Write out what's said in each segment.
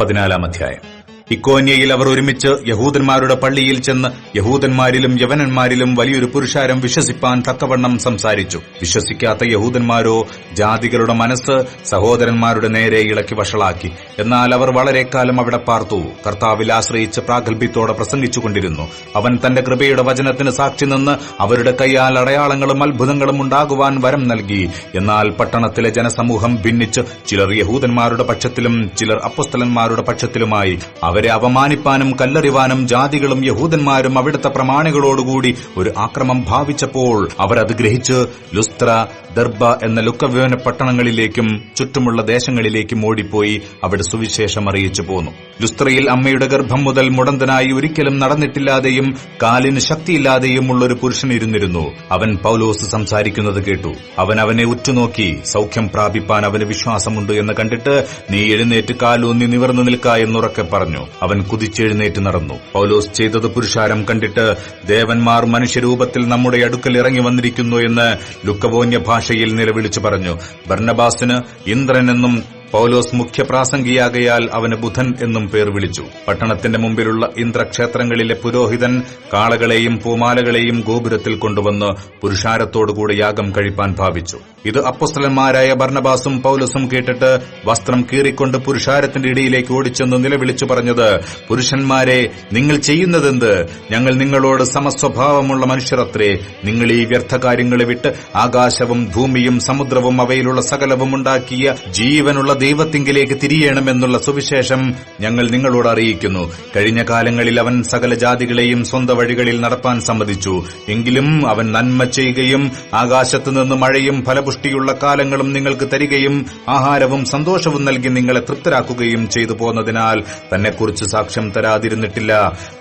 പതിനാലാം അധ്യായം. ഇക്കോന്യയിൽ അവർ ഒരുമിച്ച് യഹൂദന്മാരുടെ പള്ളിയിൽ ചെന്ന് യഹൂദന്മാരിലും യവനന്മാരിലും വലിയൊരു പുരുഷാരം വിശ്വസിപ്പാൻ തക്കവണ്ണം സംസാരിച്ചു. വിശ്വസിക്കാത്ത യഹൂദന്മാരോ ജാതികളുടെ മനസ്സ് സഹോദരന്മാരുടെ നേരെ ഇളക്കി വഷളാക്കി. എന്നാൽ അവർ വളരെ കാലം അവിടെ പാർത്തു. കർത്താവിൽ ആശ്രയിച്ച് പ്രാഗൽഭ്യത്തോടെ പ്രസംഗിച്ചുകൊണ്ടിരുന്നു. അവൻ തന്റെ കൃപയുടെ വചനത്തിന് സാക്ഷി നിന്ന് അവരുടെ കൈയാൽ അടയാളങ്ങളും അത്ഭുതങ്ങളും ഉണ്ടാകുവാൻ വരം നൽകി. എന്നാൽ പട്ടണത്തിലെ ജനസമൂഹം ഭിന്നിച്ച് ചിലർ യഹൂദന്മാരുടെ പക്ഷത്തിലും ചിലർ അപ്പസ്തലന്മാരുടെ പക്ഷത്തിലുമായി അവരെ അപമാനിപ്പാനും കല്ലെറിവാനും ജാതികളും യഹൂദന്മാരും അവിടുത്തെ പ്രമാണികളോടുകൂടി ഒരു ആക്രമം ഭാവിച്ചപ്പോൾ അവരത് ഗ്രഹിച്ച് ലുസ്ത്ര ദർബ എന്ന ലുക്കവ്യോന പട്ടണങ്ങളിലേക്കും ചുറ്റുമുള്ള ദേശങ്ങളിലേക്കും ഓടിപ്പോയി അവിടെ സുവിശേഷം അറിയിച്ചു പോന്നു. ലുസ്ത്രയിൽ അമ്മയുടെ ഗർഭം മുതൽ മുടന്തനായി ഒരിക്കലും നടന്നിട്ടില്ലാതെയും കാലിന് ശക്തിയില്ലാതെയും ഉള്ള ഒരു പുരുഷൻ ഇരുന്നിരുന്നു. അവൻ പൌലോസ് സംസാരിക്കുന്നത് കേട്ടു. അവൻ അവനെ ഉറ്റുനോക്കി സൗഖ്യം പ്രാപിപ്പാൻ അവന് വിശ്വാസമുണ്ട് എന്ന് കണ്ടിട്ട് നീ എഴുന്നേറ്റ് കാലൂന്നി നിവർന്നു നിൽക്ക എന്നുറക്കെ പറഞ്ഞു. അവൻ കുതിച്ചെഴുന്നേറ്റ് നടന്നു. പൗലോസ് ചെയ്തത് പുരുഷാരം കണ്ടിട്ട് ദേവന്മാർ മനുഷ്യരൂപത്തിൽ നമ്മുടെ അടുക്കൽ ഇറങ്ങി വന്നിരിക്കുന്നു എന്ന് ലുക്കവോന്യ ഭാഷയിൽ നിലവിളിച്ചു പറഞ്ഞു. ബർണബാസിന് ഇന്ദ്രൻ എന്നും പൗലോസ് മുഖ്യപ്രാസംഗിയാകയാൽ അവന് ബുധൻ എന്നും പേർ വിളിച്ചു. പട്ടണത്തിന്റെ മുമ്പിലുള്ള ഇന്ദ്രക്ഷേത്രങ്ങളിലെ പുരോഹിതൻ കാളകളെയും പൂമാലകളെയും ഗോപുരത്തിൽ കൊണ്ടുവന്ന് പുരുഷാരത്തോടുകൂടി യാഗം കഴിപ്പാൻ ഭാവിച്ചു. ഇത് അപ്പസ്തലന്മാരായ ഭർണബാസും പൌലസും കേട്ടിട്ട് വസ്ത്രം കീറിക്കൊണ്ട് പുരുഷാരത്തിന്റെ ഇടയിലേക്ക് ഓടിച്ചെന്ന് നിലവിളിച്ചു പറഞ്ഞത് പുരുഷന്മാരെ നിങ്ങൾ ചെയ്യുന്നതെന്ത്? ഞങ്ങൾ നിങ്ങളോട് സമസ്വഭാവമുള്ള മനുഷ്യരത്രേ. നിങ്ങൾ ഈ വ്യർത്ഥ കാര്യങ്ങളെ വിട്ട് ആകാശവും ഭൂമിയും സമുദ്രവും അവയിലുള്ള സകലവും ഉണ്ടാക്കിയ ജീവനുള്ള ദൈവത്തിങ്കിലേക്ക് തിരിയണമെന്നുള്ള സുവിശേഷം ഞങ്ങൾ നിങ്ങളോട് അറിയിക്കുന്നു. കഴിഞ്ഞ കാലങ്ങളിൽ അവൻ സകല ജാതികളെയും സ്വന്തം വഴികളിൽ നടപ്പാൻ സമ്മതിച്ചു. എങ്കിലും അവൻ നന്മ ചെയ്യുകയും ആകാശത്തുനിന്ന് മഴയും ഫലപുഷ്ടിയുള്ള കാലങ്ങളും നിങ്ങൾക്ക് തരികയും ആഹാരവും സന്തോഷവും നൽകി നിങ്ങളെ തൃപ്തരാക്കുകയും ചെയ്തു പോന്നതിനാൽ തന്നെക്കുറിച്ച് സാക്ഷ്യം തരാതിരുന്നിട്ടില്ല.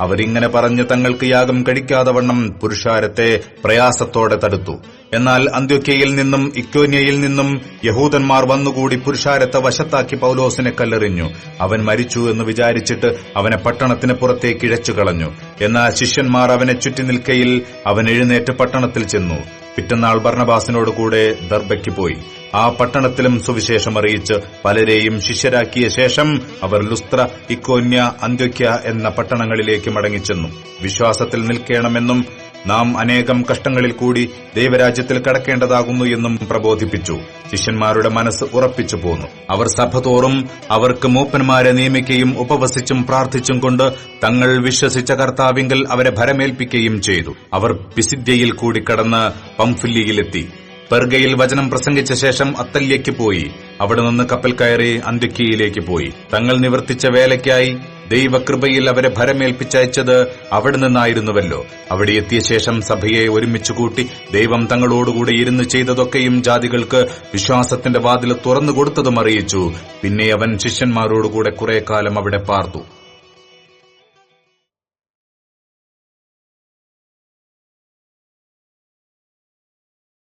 അവരിങ്ങനെ പറഞ്ഞ് തങ്ങൾക്ക് യാഗം കഴിക്കാതെ വണ്ണം പുരുഷാരത്തെ പ്രയാസത്തോടെ തടുത്തു. എന്നാൽ അന്ത്യൊക്കയിൽ നിന്നും ഇക്കോന്യയിൽ നിന്നും യഹൂദന്മാർ വന്നുകൂടി പുരുഷാരത്തെ വശത്താക്കി പൗലോസിനെ കല്ലെറിഞ്ഞു. അവൻ മരിച്ചു എന്ന് വിചാരിച്ചിട്ട് അവനെ പട്ടണത്തിന് പുറത്തേക്ക് ഇഴച്ചു കളഞ്ഞു. എന്നാൽ ശിഷ്യന്മാർ അവനെ ചുറ്റി നിൽക്കയിൽ അവൻ എഴുന്നേറ്റ് പട്ടണത്തിൽ ചെന്നു. പിറ്റന്നാൾ ഭർണബാസിനോട് കൂടെ ദർബയ്ക്ക് പോയി. ആ പട്ടണത്തിലും സുവിശേഷം അറിയിച്ച് പലരെയും ശിഷ്യരാക്കിയ ശേഷം അവർ ലുസ്ത്ര ഇക്കോന്യ അന്ത്യൊക്യ എന്ന പട്ടണങ്ങളിലേക്ക് മടങ്ങിച്ചെന്നു. വിശ്വാസത്തിൽ നിൽക്കണമെന്നും നാം അനേകം കഷ്ടങ്ങളിൽ കൂടി ദൈവരാജ്യത്തിൽ കടക്കേണ്ടതാകുന്നു എന്നും പ്രബോധിപ്പിച്ചു. ശിഷ്യന്മാരുടെ മനസ്സ് ഉറപ്പിച്ചു പോന്നു. അവർ സഭ തോറും അവർക്ക് മൂപ്പന്മാരെ നിയമിക്കുകയും ഉപവസിച്ചും പ്രാർത്ഥിച്ചും കൊണ്ട് തങ്ങൾ വിശ്വസിച്ച കർത്താവിങ്കൽ അവരെ ഭരമേൽപ്പിക്കുകയും ചെയ്തു. അവർ പിസിദ്യയിൽ കൂടി കടന്ന് പംഫില്ലിയിലെത്തി. പെർഗയിൽ വചനം പ്രസംഗിച്ച ശേഷം അത്തല്യയ്ക്ക് പോയി. അവിടെ നിന്ന് കപ്പൽ കയറി അന്ത്യക്കിയിലേക്ക് പോയി. തങ്ങൾ നിവർത്തിച്ച വേലയ്ക്കായി ദൈവകൃപയിൽ അവരെ ഭരമേൽപ്പിച്ചയച്ചത് അവിടെ നിന്നായിരുന്നുവല്ലോ. അവിടെ എത്തിയ ശേഷം സഭയെ ഒരുമിച്ച് കൂട്ടി ദൈവം തങ്ങളോടുകൂടി ഇരുന്ന് ചെയ്തതൊക്കെയും ജാതികൾക്ക് വിശ്വാസത്തിന്റെ വാതിൽ തുറന്നു കൊടുത്തതും അറിയിച്ചു. പിന്നെ അവൻ ശിഷ്യന്മാരോടുകൂടെ കുറെ കാലം അവിടെ പാർത്തു.